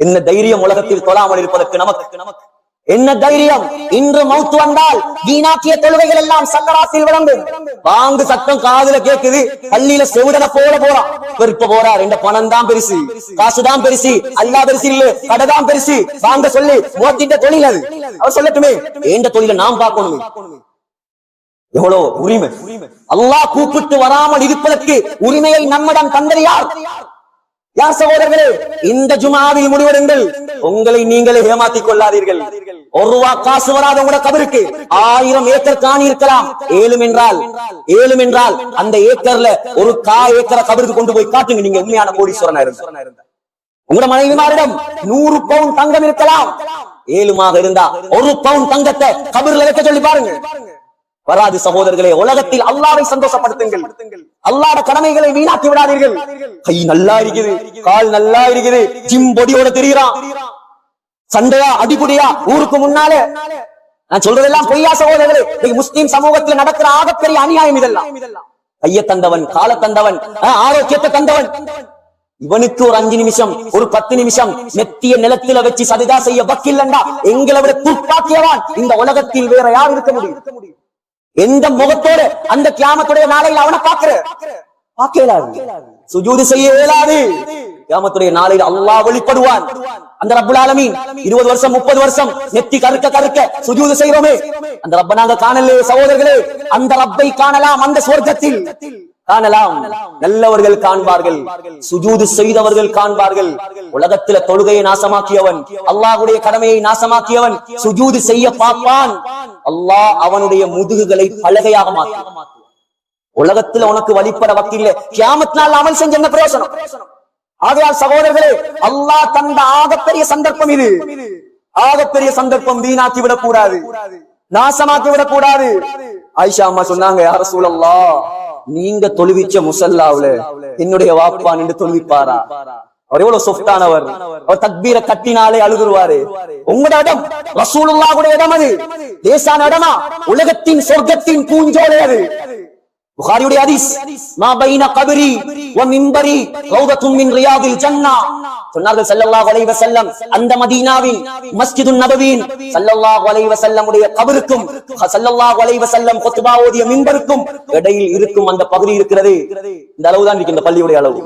என்ன தைரியம் உலகத்தில் தொழாமல் இருப்பதற்கு நமக்கு? நமக்கு என்ன தைரியம்? இன்று மௌத்து வந்தால் வீணாக்கிய தொழுகைகள் எல்லாம் சக்கராத்தில் விளங்கும். வாங்கு சத்தம் காதுல கேக்குது. பள்ளியில செவிடன போல போறான் பெருப்ப இப்ப போறார் இந்த பணம் தான் பெருசு. காசுதான் பெருசு. அல்லா பெருசு இல்ல. கடை தான் பெருசு. வாங்க சொல்லி. மோத்திட்ட தொழில் அது. அவர் சொல்லட்டுமே. ஏண்ட தொழில நாம் பார்க்கணுமே? எவ்வளவு உரிமை. அல்லாஹ் கூப்பிட்டு வராமல் இருப்பதற்கு உரிமையை நம்மிடம் தந்தது யார் சகோதரர்களே இந்த ஜுமாவில் முடிவெடுங்கள். உங்களை நீங்களே ஏமாத்திக் கொள்ளாதீர்கள். ஒரு ரூபா காசு வராத உங்களோட கபருக்கு ஆயிரம் ஏக்கர் காணி இருக்கலாம். ஏழும் என்றால் ஏழும் என்றால் அந்த ஏக்கர்ல ஒரு கா ஏக்கரை கபருக்கு கொண்டு போய் காட்டுங்க. நீங்க உண்மையான கோடீஸ்வரனா இருந்த. உங்களோட மனைவிமாரிடம் நூறு பவுன் தங்கம் இருக்கலாம். ஏழுமாக இருந்தா ஒரு பவுன் தங்கத்தை கபர்ல வைக்க சொல்லி பாருங்க. வராது சகோதரர்களே உலகத்தில் அல்லாவை சந்தோஷப்படுத்துங்கள். அல்லாட கடமைகளை வீணாக்கி விடாதீர்கள். கை நல்லா இருக்குது கால் நல்லா இருக்குது ஜிம் பொடியோட தெரியுறான் சண்டையா அடிபுடியா ஊருக்கு முன்னாலே? நான் சொல்றதெல்லாம் பொய்யா சகோதரர்களே? இன்னைக்கு முஸ்லிம் சமூகத்தில் நடக்கிற ஆகப்பெரிய அநியாயம் இதெல்லாம். கைய தந்தவன் கால தந்தவன் ஆரோக்கியத்தை தந்தவன். இவனுக்கு ஒரு அஞ்சு நிமிஷம் ஒரு பத்து நிமிஷம் நெத்திய நிலத்தில வச்சு சதிதா செய்ய வக்கில்லண்டா? எங்களை விட துப்பாக்கியவான். இந்த உலகத்தில் வேற யார் இருக்க முடியும்? எந்த முகத்தோடு அந்த கியாமத்துடைய நாளையில் அவனை பாக்குற பார்க்க இயலாது சுஜூது செய்ய இயலாது. கியாமத்துடைய நாளையில் அல்லாஹ் வெளிப்படுவான். அந்த ரப்புல் ஆலமீன் இருபது வருஷம் முப்பது வருஷம் நெத்தி கருக்க கருக்க சுஜூது செய்யறோமே அந்த ரப்ப நாங்க காணலே சகோதரர்களே. அந்த ரப்பை காணலாம் அந்த சுவர்க்கத்தில் காணலாம். நல்லவர்கள் காண்பார்கள். சுஜூது செய்தவர்கள் காண்பார்கள். உலகத்துல தொழுகையை நாசமாக்கியவன் அல்லாஹுடைய கடமையை நாசமாக்கியவன் சுஜூது செய்ய பார்ப்பான். அல்லாஹ் அவனுடைய முதுகுகளை பலகையாக மாற்றுவான். உலகத்துல உனக்கு வழிபட வக்கில்ல கியாமத்தினால் அவன் அமல் செஞ்ச என்ன பிரயோசனம்? ஆகையால் சகோதரர்களே அல்லாஹ் தந்த ஆகப்பெரிய சந்தர்ப்பம் இது. ஆகப்பெரிய சந்தர்ப்பம் வீணாக்கி விடக் கூடாது நாசமாக்கி விடக் கூடாது ஆயிஷா அம்மா சொன்னாங்க யார சூழல்லா நீங்க தொழுவிச்ச முசல்லாவுல என்னுடைய வாப்பா நின்று தொழுவிப்பாரா? அவர் எவ்வளவு சொஃப்டானவர் அவர் தக்பீரை கட்டினாலே அழுகுருவாரு. உங்களோட இடம் ரசூலுல்லாஹ்வுடைய இடம் அது. லேசான இடமா? உலகத்தின் சொர்க்கத்தின் பூஞ்சோலை அது. புகாரியுடைய ஹதீஸ் மா பைன கபரி வ மிம்பரி ரௌதத்தும் மின் ரியாதில் ஜன்னா சொன்னார்கள் சல்லல்லாஹு அலைஹி வஸல்லம் அந்த மதீனாவின் மஸ்ஜிதுன் நபவியின் சல்லல்லாஹு அலைஹி வஸல்லம் உடைய கபருக்கும் சல்லல்லாஹு அலைஹி வஸல்லம் குத்பா ஓதிய மிம்பருக்கும் இடையில் இருக்கும் அந்த பகுதி இருக்கிறது. இந்த அளவு தான் இருக்கு இந்த பள்ளியுடைய அளவு.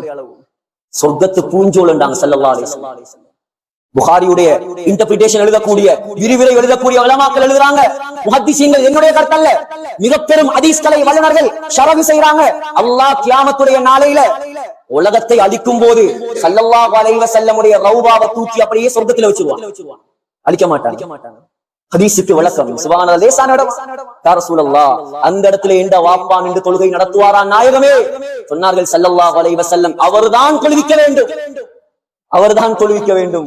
சொர்க்கத்து பூஞ்சோல் என்றாங்க புகாரியுடைய இன்டர்பிரிட்டேஷன் எழுதக்கூடிய விரிவுரை எழுதக்கூடிய வளமாக்கள் எழுதுறாங்க. முஹத்திசீன்கள் என்னுடைய கருத்தல்ல. மிக பெரும் ஹதீஸ்கலை வல்லுநர்கள் ஷரவு செய்யறாங்க அல்லாஹ் கியாமத்துடைய நாளையில உலகத்தை அழிக்கும் போது சல்லல்லா வளைவ செல்லமுடைய ரௌபாவை தூக்கி அப்படியே சொர்க்கத்துல வச்சிருவான். அழிக்க மாட்டாங்க. ஹதீஸுக்கு விளக்கம். சுபான லேசான இடம். யார் சூழல்லா அந்த இடத்துல எந்த வாப்பான் என்று தொழுகை நடத்துவாரா நாயகமே? சொன்னார்கள் செல்லல்லா வலைவ செல்லம் அவர்தான் தொழுவிக்க வேண்டும். அவர்தான் தொழுவிக்க வேண்டும்.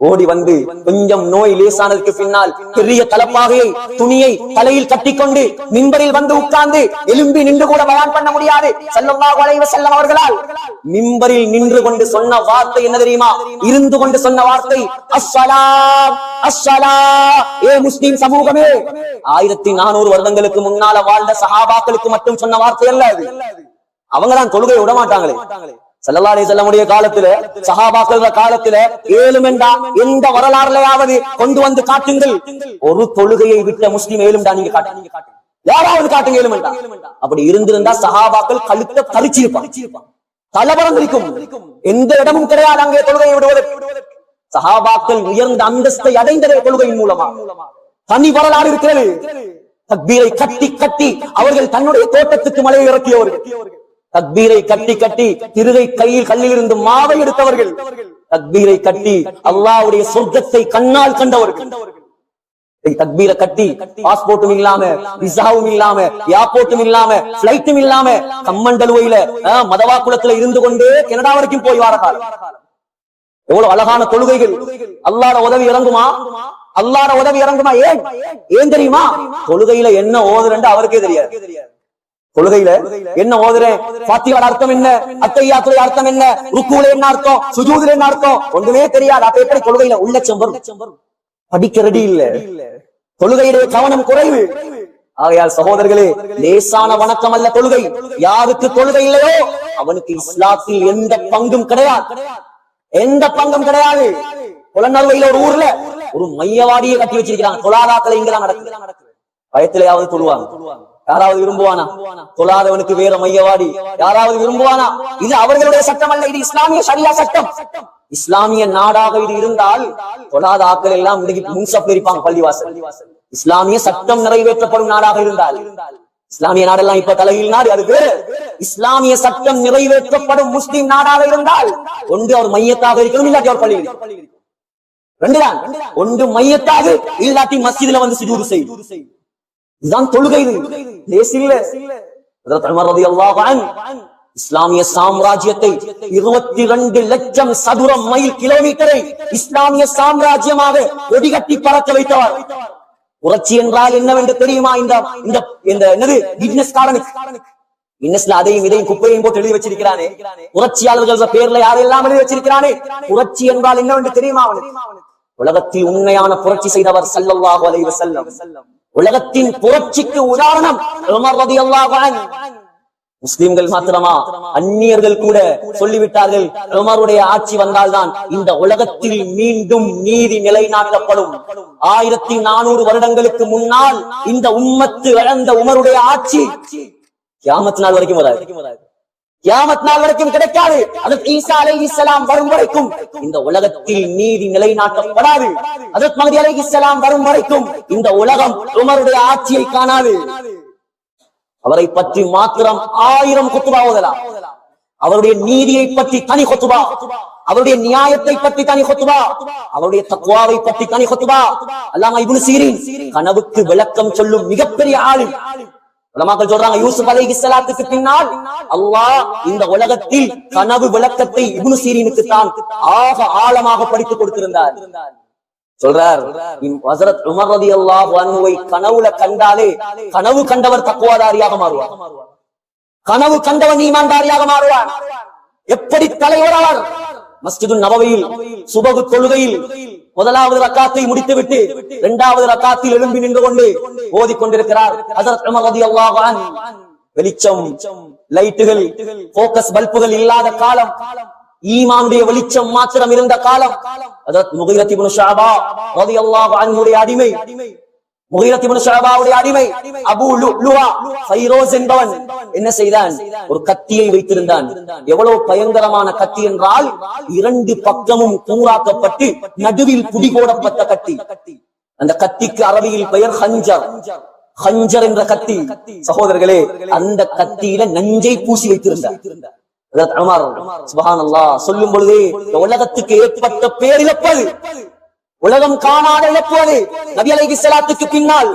ஓடி வந்து கொஞ்சம் நோய் லேசானதுக்கு பின்னால் பெரிய தலப்பாகையை துணியை தலையில் கட்டிக்கொண்டு மின்பரில் வந்து உட்கார்ந்து எலும்பி நின்று கூட பயான் பண்ண முடியாது. ஸல்லல்லாஹு அலைஹி அவர்களால் மிம்பரில் நின்று கொண்டு சொன்ன வார்த்தை என்ன தெரியுமா? இருந்து கொண்டு சொன்ன வார்த்தை அஸ்ஸலாம் அஸ்வலா ஏ முஸ்லிம் சமூகமே! ஆயிரத்தி நானூறு வருடங்களுக்கு முன்னால வாழ்ந்த சகாபாக்களுக்கு மட்டும் சொன்ன வார்த்தை அல்ல அது. அவங்கதான் தொழுகை விட மாட்டாங்களே சல்லல்லாஹு அலைஹி வஸல்லமுடைய காலத்துல சஹாபாக்கள் காலத்துல ஏழுமெண்டா எந்த வரலாறுலையாவது கொண்டு வந்து காட்டுங்கள். ஒரு தொழுகையை விட்ட முஸ்லீம் ஏழும்டா நீங்க காட்டுங்க. யாராவது காட்டுங்க ஏழுமெண்டா அப்படி இருந்திருந்தா சகாபாக்கள் கழுத்த கழிச்சிருப்பாங்க தலபரம் இருக்கும் எந்த இடமும் கிடையாது அங்கே தொழுகையை விடுவது சகாபாக்கள் உயர்ந்த அந்தஸ்தை அடைந்ததே தொழுகையின் மூலமா. தனி வரலாறு இருக்கிறது. தக்பீரை கட்டி கட்டி அவர்கள் தன்னுடைய தோட்டத்துக்கு மலையை இறக்கியவர்கள். தக்பீரை கட்டி கட்டி திருகை கையில் கல்லில் இருந்து மாவை எடுத்தவர்கள். தக்பீரை கட்டி அல்லாவுடைய சொர்க்கத்தை கண்ணால் கண்டவர்கள். தக்பீரை கட்டி பாஸ்போர்ட்டும் இல்லாம விசாவும் இல்லாம ஏர்போர்ட்டும் இல்லாம பிளைட்டும் இல்லாம கம்மண்டலுவையில மதவா குளத்துல இருந்து கொண்டு கனடா வரைக்கும் போய் வார காலம். எவ்வளவு அழகான தொழுகைகள். அல்லாட உதவி இறங்குமா? அல்லாட உதவி இறங்குமா ஏன்? ஏன் தெரியுமா? தொழுகையில என்ன ஓதுறேன்னு அவருக்கே தெரியாது. தொழுகையில என்ன ஓதுறேன் பாத்தியோட அர்த்தம் என்ன? அத்தையாத்துடைய அர்த்தம் என்ன? ருக்குல என்ன அர்த்தம்? சுஜூதுல என்ன அர்த்தம்? ஒன்றுமே தெரியாது. அப்ப எப்படி தொழுகையில உள்ளச்சம் வரும்? படிக்க ரெடி இல்ல. தொழுகையுடைய கவனம் குறைவு. ஆகையால் சகோதரர்களே லேசான வணக்கம் அல்ல தொழுகை. யாருக்கு தொழுகை இல்லையோ அவனுக்கு இஸ்லாத்தில் எந்த பங்கும் கிடையாது. எந்த பங்கும் கிடையாது. புலனறுவையில ஒரு ஊர்ல ஒரு மையவாடியை கட்டி வச்சிருக்கிறாங்க தொழாதாக்களை இங்கதான் நடக்குது. பயத்திலேயாவது தொழுவாங்க. யாராவது விரும்புவானா? தொழாதவனுக்கு வேற மையவாடி. யாராவது விரும்புவானா? இது அவர்களுடைய சட்டம் அல்ல இது இஸ்லாமிய சரியா சட்டம். இஸ்லாமிய நாடாக இது இருந்தால் தொழாத ஆக்கள் எல்லாம் இன்னைக்கு முன்சப்ல இருப்பாங்க பள்ளிவாசல். இஸ்லாமிய சட்டம் நிறைவேற்றப்படும் நாடாக இருந்தால். இஸ்லாமிய நாடெல்லாம் இப்ப தலையில் நாடு அது வேறு. இஸ்லாமிய சட்டம் நிறைவேற்றப்படும் முஸ்லிம் நாடாக இருந்தால் ஒன்று அவர் மையத்தாக இருக்கணும் இல்லாட்டி அவர் பள்ளியில் ரெண்டுதான். ஒன்று மையத்தாக இல்லாட்டி மசிதில வந்து சுஜூது செய்யும். இதுதான் தொழுகை லேசில்ல இஸ்லாமிய சாம்ராஜ்யத்தை இருபத்தி ரெண்டு லட்சம் சதுர மைல் கிலோமீட்டரை இஸ்லாமிய சாம்ராஜ்யமாக ஒடிகட்டி பறக்க வைத்தவர். புரட்சி என்றால் என்னவென்று தெரியுமா இந்த இந்த இந்த என்னது கிட்னஸ் காரனுக்கு? இன்னஸ்ல அதையும் இதையும் குப்பையும் போட்டு எழுதி வச்சிருக்கிறானே. புரட்சியாளர்கள் பேர்ல யாரெல்லாம் எழுதி வச்சிருக்கிறானே. புரட்சி என்றால் என்னவென்று தெரியுமா அவனுக்கு? உலகத்தில் உண்மையான புரட்சி செய்தவர் ஸல்லல்லாஹு அலைஹி செல்லம் உலகத்தின் புரட்சிக்கு உதாரணம் முஸ்லிம்கள் மாத்திரமா? அந்நியர்கள் கூட சொல்லிவிட்டார்கள் உமருடைய ஆட்சி வந்தால்தான் இந்த உலகத்தில் மீண்டும் நீதி நிலைநாட்டப்படும். ஆயிரத்தி நானூறு வருடங்களுக்கு முன்னால் இந்த உம்மத்து இழந்த உமருடைய ஆட்சி கியாமத் நாள் வரைக்கும் வராது. கியாமத் நாள் வரைக்கும் கிடைக்காது. அதற்கு ஈசா அலை இஸ்லாம் வரும் வரைக்கும். இந்த உலகத்தில் நீதி நிலைநாட்டப்படாது. அதற்கு மகதி அலை இஸ்லாம் வரும் வரைக்கும் இந்த உலகம் உமருடைய ஆட்சியை காணாது. அவரை பற்றி மாத்திரம் ஆயிரம் கொத்துபா ஓதலாம். அவருடைய நீதியை பற்றி தனி கொத்துபா. அவருடைய நியாயத்தை பற்றி தனி கொத்துபா. அவருடைய தக்குவாவை பற்றி தனி கொத்துபா. அல்லாம இப்னு சீரின் கனவுக்கு விளக்கம் சொல்லும் மிகப்பெரிய ஆளு. உலமாக்கள் சொல்றாங்க யூசுப் அலை இஸ்லாத்துக்கு பின்னால் அல்லாஹ் இந்த உலகத்தில் கனவு விளக்கத்தை இப்னு சீரினுக்கு தான் ஆக ஆழமாக படித்து கொடுத்திருந்தார். சொல்றார் இம் உமர் ரதி அல்லாஹ் அன்ஹுவை கனவுல கண்டாலே கனவு கண்டவர் தக்குவாதாரியாக மாறுவார். கனவு கண்டவன் ஈமான்தாரியாக மாறுவார். எப்படி தலைவர் அவர் மஸ்ஜிது நபவையில் சுபகு தொழுகையில் முதலாவது ரக்காத்தை முடித்துவிட்டு இரண்டாவது ரக்காத்தில் எழும்பி நின்று கொண்டு ஓதிக் கொண்டிருக்கிறார் ஹஸரத் உமர் ரலியல்லாஹு அன்ஹு. வெளிச்சம் லைட்டுகள் போக்கஸ் பல்புகள் இல்லாத காலம் ஈமானுடைய வெளிச்சம் மாத்திரம் இருந்த காலம் அதாவது முகைரத் இப்னு ரதி ரலியல்லாஹு அன்ஹுடைய அடிமை. அடிமை ஃபைரோஸ் என்பவன் என்ன செய்தான்? ஒரு கத்தியை வைத்திருந்தான். எவ்வளவு பயங்கரமான கத்தி என்றால் இரண்டு பக்கமும் கூறாக்கப்பட்டு நடுவில் புடி போடப்பட்ட கத்தி. அந்த கத்திக்கு அரபியில் பெயர் ஹஞ்சர். ஹஞ்சர் என்ற கத்தி. சகோதரர்களே அந்த கத்தியில நஞ்சை பூசி வைத்திருந்தார். சொல்லும் பொழுதே உலகத்துக்கு ஏற்பட்ட பேரிழப்பது. உலகம் காணாத இழப்புவது நபி அலைஹிஸ்ஸலாத்துக்கு பின்னால்.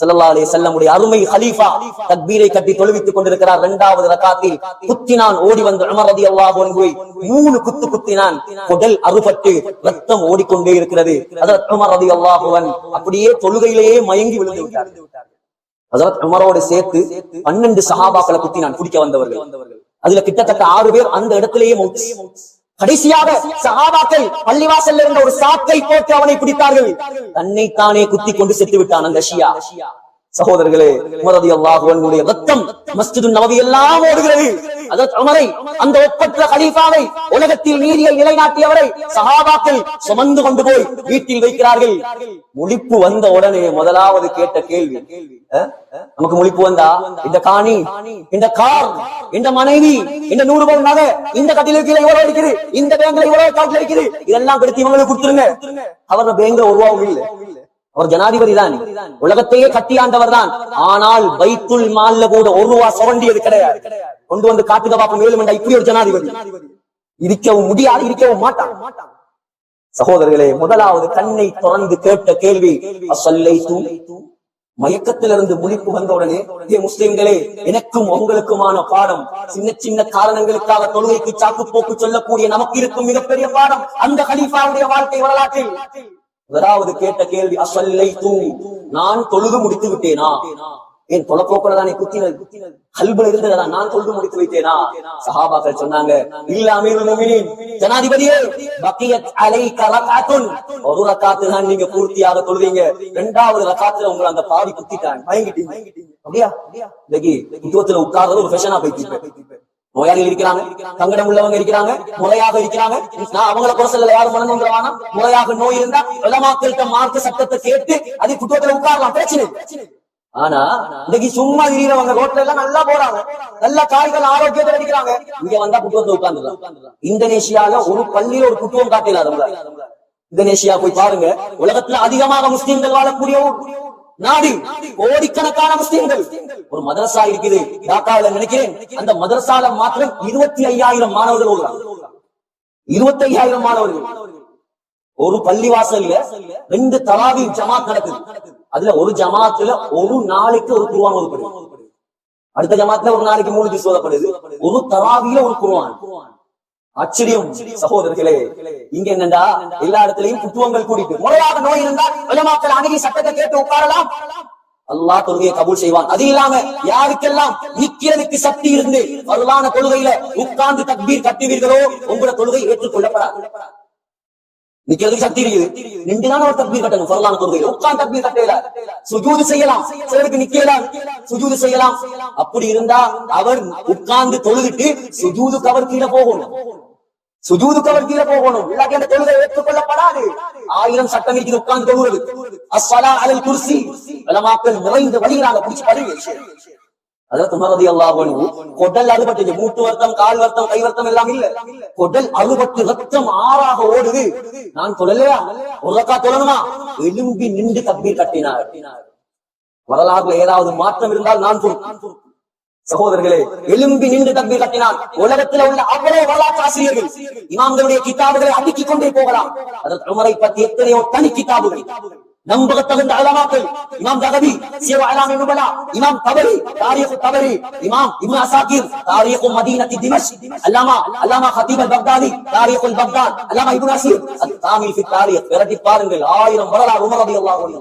செல்லல்லா அலே செல்லமுடைய அருமை ஹலீஃபா தக்பீரை கட்டி தொழுவித்துக் கொண்டிருக்கிறார். இரண்டாவது ரகாத்தில் குத்தினான் ஓடி வந்த உமர் ரலியல்லாஹு அன்ஹு மூணு குத்து குத்தினான். உடல் அறுபட்டு ரத்தம் ஓடிக்கொண்டே இருக்கிறது. அதற்கு உமர் ரதி அல்லாஹுவன் அப்படியே தொழுகையிலேயே மயங்கி விழுந்து விட்டார். அதற்கு உமரோடு சேர்த்து பன்னெண்டு சஹாபாக்களை குத்தினான். குடிக்க வந்தவர்கள். அதுல கிட்டத்தட்ட ஆறு பேர் அந்த இடத்திலேயே மௌத் கடைசியாக சகாபாக்கள் பள்ளிவாசல்ல இருந்த ஒரு சாக்கை போட்டு அவனை பிடித்தார்கள். தன்னை தானே குத்தி கொண்டு செத்து விட்டான் அந்த ஷியா. சகோதரர்களே உமரதி அல்லாஹுவனுடைய ரத்தம் மஸ்ஜிது நவதி எல்லாம் ஓடுகிறது. அந்த ஒப்பற்ற கலீஃபாவை உலகத்தில் நீதியை நிலைநாட்டியவரை சகாபாக்கள் சுமந்து கொண்டு போய் வீட்டில் வைக்கிறார்கள். முழிப்பு வந்த உடனே முதலாவது கேட்ட கேள்வி நமக்கு முழிப்பு வந்தா? இந்த காணி இந்த கார் இந்த மனைவி இந்த நூறு பவுன் நகை இந்த கட்டில கீழே இவ்வளவு இருக்குது இந்த பேங்க்ல இவ்வளவு காட்டில் இருக்குது இதெல்லாம் கொடுத்து இவங்களுக்கு கொடுத்துருங்க. அவர் பேங்க்ல உருவாவும் இல்லை. அவர் ஜனாதிபதி தான். உலகத்தையே கட்டி ஆண்டவர் தான். ஆனால் பைத்துல் மால்ல கூட ஒரு ரூபா சுரண்டியது கிடையாது. கொண்டு வந்து காட்டுக பாப்போம் மேலும் இப்படி ஒரு ஜனாதிபதி. இருக்கவும் முடியாது இருக்கவும் மாட்டான். சகோதரர்களே முதலாவது கண்ணை தொடர்ந்து கேட்ட கேள்வி அசல்லை மயக்கத்திலிருந்து முழிப்பு வந்தவுடனே இதே முஸ்லிம்களே எனக்கும் உங்களுக்குமான பாடம். சின்ன சின்ன காரணங்களுக்காக தொழுகைக்கு சாக்கு போக்கு சொல்லக்கூடிய நமக்கு இருக்கும் மிகப்பெரிய பாடம். அந்த ஹலீஃபாவுடைய வாழ்க்கை வரலாற்றில் முதலாவது கேட்ட கேள்வி அசல்லை தூ நான் தொழுது முடித்து விட்டேனா? என் தொலைப்போக்குல தானே குத்தினது? கல்புல இருந்ததா நான் தொழுது முடித்து வைத்தேனா? சஹாபாக்கள் சொன்னாங்க இல்ல அமீருல் ஜனாதிபதியே பக்கியத் அலை கலகாத்துன் ஒரு ரக்காத்து தான் நீங்க பூர்த்தியாக தொழுவீங்க இரண்டாவது ரக்காத்துல உங்களை அந்த பாவி குத்திட்டான் பயங்கிட்டீங்க அப்படியா? இன்னைக்கு உட்கார்றது ஒரு ஃபேஷனா போயிட்டு நோயாளிகள் இருக்கிறாங்க சங்கடம் உள்ளவங்க இருக்கிறாங்க முறையாக இருக்கிறாங்க. நான் அவங்கள குறை சொல்லல யாரும் மனநோங்கிறவானா முறையாக நோய் இருந்தா உலமாக்கள்கிட்ட மார்க்க சட்டத்தை கேட்டு அது குற்றத்துல உட்காரலாம் பிரச்சனை ஆனா இன்னைக்கு சும்மா திரியறவங்க ரோட்ல எல்லாம் நல்லா போறாங்க. நல்ல காய்கள் ஆரோக்கியத்துல அடிக்கிறாங்க. இங்க வந்தா குட்டுவத்தை உட்கார்ந்துலாம் இந்தோனேஷியால ஒரு பள்ளியில ஒரு குட்டுவம் காட்டினார் இந்தோனேஷியா போய் பாருங்க உலகத்துல அதிகமாக முஸ்லீம்கள் வாழக்கூடிய நாடு. கோடிக்கணக்கான முஸ்லீம்கள். ஒரு மதரசா இருக்குது. டாக்காவில நினைக்கிறேன். அந்த மதரசால மாத்திரம் இருபத்தி ஐயாயிரம் மாணவர்கள் ஓடுறாங்க. இருபத்தி ஐயாயிரம் மாணவர்கள். ஒரு பள்ளிவாசல்ல ரெண்டு தராவி ஜமாத் நடக்குது. அதுல ஒரு ஜமாத்துல ஒரு நாளைக்கு ஒரு குருவான் ஓதப்படுது. அடுத்த ஜமாத்துல ஒரு நாளைக்கு மூணு ஜூஸ் ஓதப்படுது ஒரு தராவில ஒரு குருவான் ஆச்சரியம் சகோதரர்களே இங்க என்னண்டா? எல்லா இடத்துலயும் குத்துவங்கள் கூடிட்டு. முறையாக நோய் இருந்தால் உலமாக்கள் அணுகி சட்டத்தை கேட்டு உட்காரலாம். அல்லாஹ் தொழுகையை கபூல் செய்வான். அது இல்லாம யாருக்கெல்லாம் நிக்கிறதுக்கு சக்தி இருந்து வரலான தொழுகையில உட்கார்ந்து தக்பீர் கட்டுவீர்களோ உங்களோட தொழுகை ஏற்றுக்கொள்ளப்படாது. நிக்கிறதுக்கு சக்தி இருக்குது. நின்றுதான் ஒரு தக்பீர் கட்டணும் ஃபர்லான தொழுகையில. உட்கார்ந்து தக்பீர் கட்டல. சுஜூது செய்யலாம். சிலருக்கு நிக்கலாம் சுஜூது செய்யலாம். அப்படி இருந்தா அவர் உட்கார்ந்து தொழுதுட்டு சுஜூது கவர் கீழே போகணும். சுஜூதுக்கு அவர் கீழே போகணும். இல்லாட்டி அந்த தொழுகை ஏற்றுக்கொள்ளப்படாது. ஆயிரம் சட்டம் இருக்குது உட்கார்ந்து தொழுவது. அஸ்வலா அலல் குர்சி. உலமாக்கள் நிறைந்த வழிகிறாங்க பிடிச்சு படுங்க அதாவது மறதி அல்லாஹ் கொடல் அறுபட்டு மூட்டு வருத்தம் கால் வருத்தம் கை வருத்தம் எல்லாம் இல்ல. கொடல் அறுபட்டு ரத்தம் ஆறாக ஓடுது. நான் தொழலையா? ஒரு தொழணுமா? எலும்பி நின்று தப்பீர் கட்டினார். வரலாறுல ஏதாவது மாற்றம் இருந்தால் நான் பொறுப்பு சகோதரர்களே எலும்பி நின்று தப்பீர் கட்டினார் உலகத்துல உள்ள அவ்வளவு வரலாற்று ஆசிரியர்கள் இமாம்களுடைய கிதாபுகளை அடுக்கிக் கொண்டே போகலாம் அதற்கு உமரை பற்றி எத்தனையோ தனி கிதாபுகள் நம்பகத்தகுந்த அலமாக்கள் இமாம் தகவி சீர அலாம் நுபலா இமாம் தபரி தாரீக் தபரி இமாம் இப்னு அசாகிர் தாரீக் மதீனத்தி திமஷ் அல்லாமா அல்லாமா ஹதீப் அல்-பக்தாதி தாரீக் அல்-பக்தாத் அல்லாமா இப்னு அசீர் அத்-தாமில் ஃபி தாரீக் விரட்டி பாருங்கள் ஆயிரம் வரலாறு உமர் ரலியல்லாஹு அன்ஹு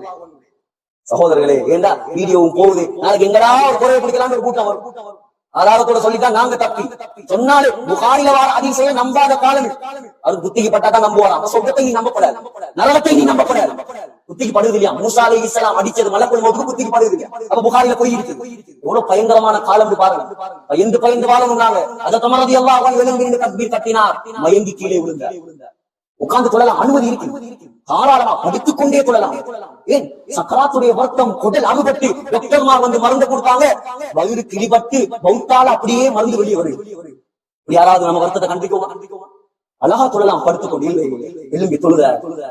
சகோதரர்களே ஏண்டா வீடியோவும் போகுது? நாளைக்கு எங்கடா ஒரு குறைய பிடிக்கலாம் ஒரு கூட்டம் வரும். ஆதாரத்தோட சொல்லித்தான் நாங்க தப்பி. சொன்னாலே புகாரில வார அதிசயம் நம்பாத காலம். அவர் புத்திக்கு பட்டாதான் நம்புவாராம். அந்த சொர்க்கத்தை நீ நம்பப்படாது நரகத்தை நீ நம்பப்படாது புத்திக்கு படுது இல்லையா? மூசா அலை இஸ்லாம் அடிச்சது மலக்குள் மோதுக்கு புத்திக்கு படுது இல்லையா? அப்ப புகாரில போய் இருக்கு எவ்வளவு பயங்கரமான காலம் பாருங்க. பயந்து பயந்து வாழணும் நாங்க அதை தமரதி எல்லாம் விலங்கு தப்பீர் கட்டினார். மயங்கி கீழே விழுந்தார். உட்கார்ந்து கொள்ளலாம். அனுமதி இருக்கு. தாராளமா படித்துக் கொண்டே கொள்ளலாம். ஏன்? சக்கராத்துடைய வருத்தம் குடல் அறுபட்டு டாக்டர்மார் வந்து மருந்து கொடுத்தாங்க. வயிறு கிளிபட்டு பௌத்தால அப்படியே மருந்து வெளியே வருது. யாராவது நம்ம வருத்தத்தை கண்டிக்கோமா கண்டிக்கோமா அழகா தொழலாம் படுத்துக்கொண்டு இல்லை எலும்பி தொழுத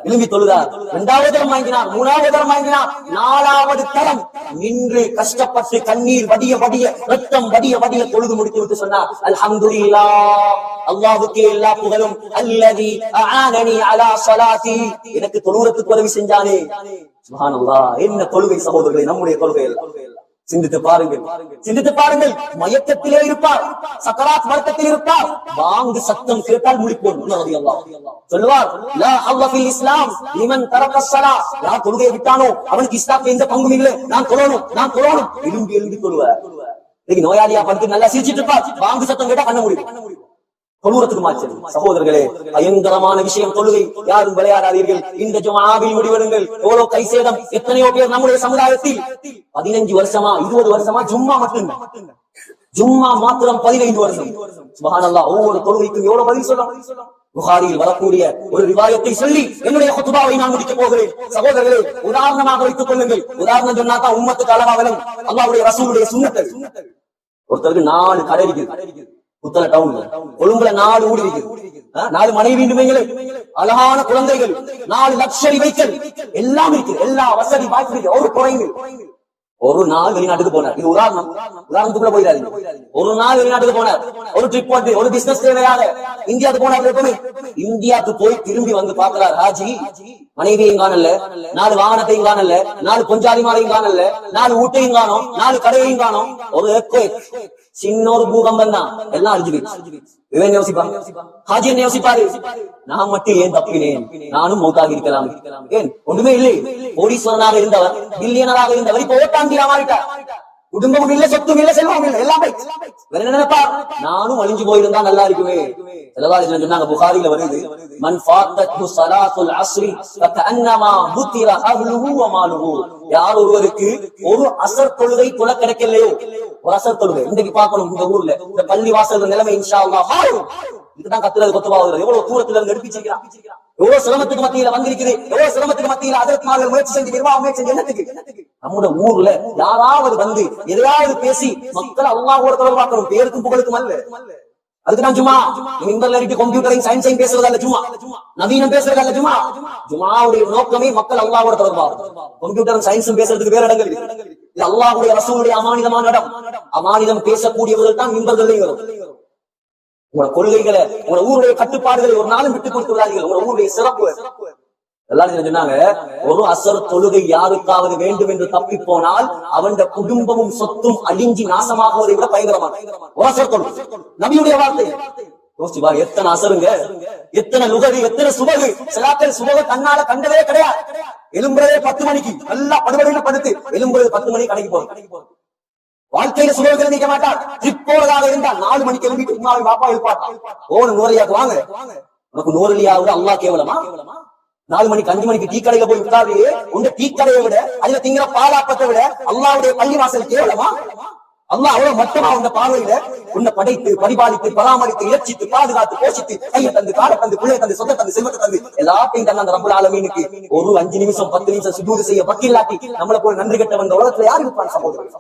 எலும்பி தொழுத. இரண்டாவது தரம் வாங்கினார் மூணாவது தரம் வாங்கினார் நாலாவது தரம். நின்று கஷ்டப்பட்டு கண்ணீர் வடிய வடிய ரத்தம் வடிய வடிய தொழுது முடித்து விட்டு சொன்னார் அல்ஹம்துலில்லா. அல்லாஹ்வுக்கே எல்லா புகழும். அல்லதி அஆனனி அலா ஸலாத்தி. எனக்கு தொழுறதுக்கு உதவி செஞ்சானே. சுப்ஹானல்லாஹ். என்ன கொள்கை சகோதரர்களே நம்முடைய கொள்கை எல்லாம் சிந்தித்து பாருங்கள். சிந்தித்து பாருங்கள். மயக்கத்திலே இருப்பார். சக்கராத் மயக்கத்தில் இருப்பார். வாங்கு சத்தம் கேட்டால் முடிப்போம். சொல்லுவார் இஸ்லாம் இவன் தரக்க யார் தொழுகையை விட்டானோ அவனுக்கு இஸ்லாத்துல எந்த பங்கும் இல்லை. நான் தொழணும் நான் தொழணும். எழுந்து எழுந்து தொழுவார். இன்னைக்கு நோயாளியா படுத்து நல்லா சிரிச்சிட்டு இருப்பார். வாங்கு சத்தம் கேட்டா பண்ண முடியும் தொழுவத்துக்கு மாற்றம் சகோதரர்களே பயங்கரமான விஷயம் தொழுகை. யாரும் விளையாடாதீர்கள். இந்த ஜுமாவில் முடிவெடுங்கள் எவ்வளவு கை சேதம் எத்தனையோ பேர் நம்முடைய சமுதாயத்தில். பதினஞ்சு வருஷமா இருபது வருஷமா ஜும்மா மட்டும் ஜும்மா மாத்திரம் பதினைந்து வருஷம். சுபஹானல்லாஹ் ஒவ்வொரு தொழுகைக்கும் எவ்வளவு பதில் சொல்ல புகாரியில் வரக்கூடிய ஒரு விவாதத்தை சொல்லி என்னுடைய குத்துபாவை நான் முடிக்கப் போகிறேன். சகோதரர்களே உதாரணமாக வைத்துக் கொள்ளுங்கள். உதாரணம் சொன்னா தான் உம்மத்துக்கு அளவா விளங்கும் அல்லாஹ்வுடைய ரசூலுடைய சுண்ணத்தை ஒருத்தருக்கு நாலு கடை இருக்குது புத்தள டவுன்ல கொழும்புல நாலு ஊடி இருக்குது நாலு மனைவி அழகான குழந்தைகள். நாலு லக்ஷரி வைக்கல் எல்லாம் இருக்கு. எல்லா வசதி வாய்ப்பு இருக்கு. ஒரு குறைவு. ஒரு நாள் வெளிநாட்டுக்கு போனார். இது உதாரணம். உதாரணத்துக்குள்ள போயிடாதீங்க. ஒரு நாள் வெளிநாட்டுக்கு போனார். ஒரு ட்ரிப் வந்து ஒரு பிசினஸ் தேவையாக. இந்தியாவுக்கு போனார் எப்பவுமே. இந்தியாவுக்கு போய் திரும்பி வந்து பாக்குறார் ஹாஜி மனைவியையும் காணல. நாலு வாகனத்தையும் காணல. நாலு பொஞ்சாதிமாரையும் காணல. நாலு ஊட்டையும் காணும். நாலு கடையையும் காணும். ஒரு. சின்ன ஒரு பூகம்பம் தான். எல்லாம் அழிஞ்சு போயிடுச்சு. இவன் யோசிப்பான்? ஹாஜி என்ன யோசிப்பாரு? நான் மட்டும் ஏன் தப்பினேன்? நானும் மௌத்தாகி இருக்கலாம். ஏன்? ஒன்றுமே இல்லை. கோடீஸ்வரனாக இருந்தவர் பில்லியனராக இருந்தவர் இப்ப ஓட்டாந்தியா மாறிட்டார் குடும்பமும் இல்ல சொத்தும் இல்ல செல்வம் இல்ல எல்லாமே வேற என்ன நினைப்பா? நானும் அழிஞ்சு போயிருந்தா நல்லா இருக்குமே. செலவாளிகள் சொன்னாங்க? புகாரில வருது மன் ஃபாத்தத்து ஸலாத்துல் அஸ்ரி புத்திர அஹ்லுஹு வ மாலுஹு. யார் ஒருவருக்கு ஒரு அசர் தொழுகை தொலை கிடைக்கலையோ? ஒரு அசர் தொழுகை. இன்னைக்கு பார்க்கணும் இந்த ஊர்ல. இந்த பள்ளி வாசல் நிலைமை இன்ஷா அல்லாஹ் மாறும். இதுதான் கத்துறது எவ்வளவு தூரத்துல இருந்து எடுப்பிச்சிருக்கிறான். எவ்வளவு சிரமத்துக்கு மத்தியில வந்திருக்குது? எவ்வளவு சிரமத்துக்கு மத்தியில அதற்கு முயற்சி செஞ்சு நிர்வாகம் முயற்சி செஞ்சு என்னத்துக்கு? நம்முடைய ஊர்ல யாராவது வந்து எதையாவது பேசி மக்கள் அல்லாஹோட தொடர்பாக்கிறோம். பேருக்கும் புகழுக்கும் அல்ல. அதுக்கு நான் சும்மா இன்டர்ல இருக்கு கம்ப்யூட்டரையும் சயின்ஸையும் பேசுறது அல்ல சும்மா நவீனம் பேசுறது அல்ல சும்மா ஜுமாவுடைய நோக்கமே மக்கள் அல்லாவோட தொடர்பாகும். கம்ப்யூட்டரும் சயின்ஸும் பேசுறதுக்கு வேற இடங்கள் இது அல்லாஹுடைய ரசூலுடைய அமானிதமான இடம். அமானிதம் பேசக்கூடியவர்கள் தான் மின்பர்களையும் வரும். உங்களோட கொள்கைகளை உங்களோட ஊருடைய கட்டுப்பாடுகளை ஒரு நாளும் விட்டுக் கொடுத்து விடாதீர்கள். உங்களோட ஊருடைய சிறப்பு. எல்லாரும் சொன்னாங்க? ஒரு அசர் தொழுகை யாருக்காவது வேண்டும் என்று தப்பி போனால் அவன் குடும்பமும் சொத்தும் அழிஞ்சி நாசமாகுவதை விட பயங்கரமான. ஒரு அசர் தொழுகை நபியுடைய வார்த்தை. யோசிச்சு பாரு எத்தனை அசருங்க? எத்தனை நுகரு எத்தனை சுபகு? சிலாக்கள் சுபக கண்ணால கண்டதே கிடையாது. எலும்புறதே பத்து மணிக்கு. நல்லா படுபடியில படுத்து எலும்புறது பத்து மணிக்கு கடைக்கு போறது வாழ்க்கையில சுபத்தில் நிக்க மாட்டார் இப்போதாக இருந்தால் நாலு மணிக்கு எழுப்பிட்டு உமாவை பாப்பா எழுப்பாட்டா ஓன நூறையாக்கு வாங்க. உனக்கு நூறலியா விட அல்லா கேவலமா? நாலு மணிக்கு அஞ்சு மணிக்கு டீ கடையில போய் உட்காரு உங்க டீ கடையை விட அதுல திங்கிற பாலாப்பத்தை விட அல்லாவுடைய பள்ளி வாசல் கேவலமா? அல்லாஹ் அவ்வளவு மட்டமா உங்க பார்வையில உன்னை படைத்து பரிபாலித்து பராமரித்து இலட்சித்து பாதுகாத்து போஷித்து கையை தந்து காலை தந்து பிள்ளை தந்து சொந்த தந்து செல்வத்தை தந்து எல்லாத்தையும் தந்த அந்த ரப்பல் ஆலமீனுக்கு. ஒரு அஞ்சு நிமிஷம் பத்து நிமிஷம் சுஜூது செய்ய பக்கில்லாட்டி நம்மள போய் நன்றி கட்ட வந்த உலகத்துல யார் இருப்பான் சகோதரன்?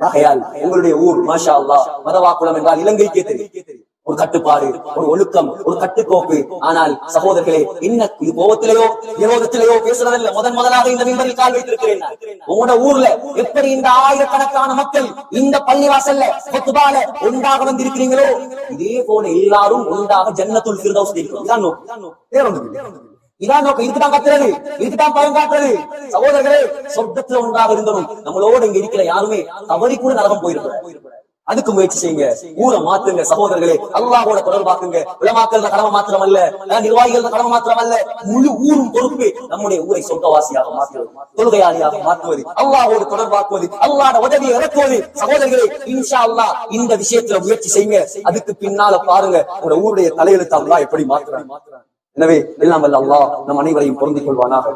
ஆகையால் உங்களுடைய ஊர் மாஷா அல்லா மதவாக்குளம் என்றால் இலங்கைக்கே தெரியும். ஒரு கட்டுப்பாடு ஒரு ஒழுக்கம் ஒரு கட்டுக்கோப்பு. ஆனால் சகோதரர்களே என்ன இது கோபத்திலேயோ விரோதத்திலேயோ பேசுறதில்ல. முதன் முதலாக இந்த மின்பரில் கால் வைத்திருக்கிறேன் உங்களோட ஊர்ல எப்படி இந்த ஆயிரக்கணக்கான மக்கள் இந்த பள்ளிவாசல்ல கொத்துபால ஒன்றாக வந்திருக்கிறீங்களோ? இதே போல எல்லாரும் ஒன்றாக ஜன்னத்துல் ஃபிர்தௌஸ் இருக்கிறோம் இதான் நோக்கம். இதுதான் இதுக்குதான் கத்துறது. இதுக்குதான் பயம் காட்டுறது. சகோதரர்களே சொர்க்கத்துல உண்டாக இருந்தனும் நம்மளோட இங்க இருக்கிற யாருமே தவறி கூட நரகம் போயிருக்கிறார் அதுக்கு முயற்சி செய்யுங்க. ஊரை மாத்துங்க சகோதரர்களே. அல்லாஹோட தொடர்பாக்குங்க உலமாக்கள் கடமை மாத்திரம் அல்ல நிர்வாகிகள் கடமை மாத்திரம் அல்ல முழு ஊரும் பொறுப்பு நம்முடைய ஊரை சொர்க்கவாசியாக மாற்றுவது தொழுகையாளியாக மாற்றுவது அல்லாஹோடு தொடர்பாக்குவது அல்லாட உதவியை இறக்குவது. சகோதரர்களே இன்ஷா அல்லாஹ் இந்த விஷயத்துல முயற்சி செய்யுங்க. அதுக்கு பின்னால பாருங்க உங்க ஊருடைய தலையெழுத்து அல்லா எப்படி மாத்துறாங்க எனவே எல்லாம் வல்ல அல்லாஹ் நம் அனைவரையும் பொருந்திக் கொள்வானாக.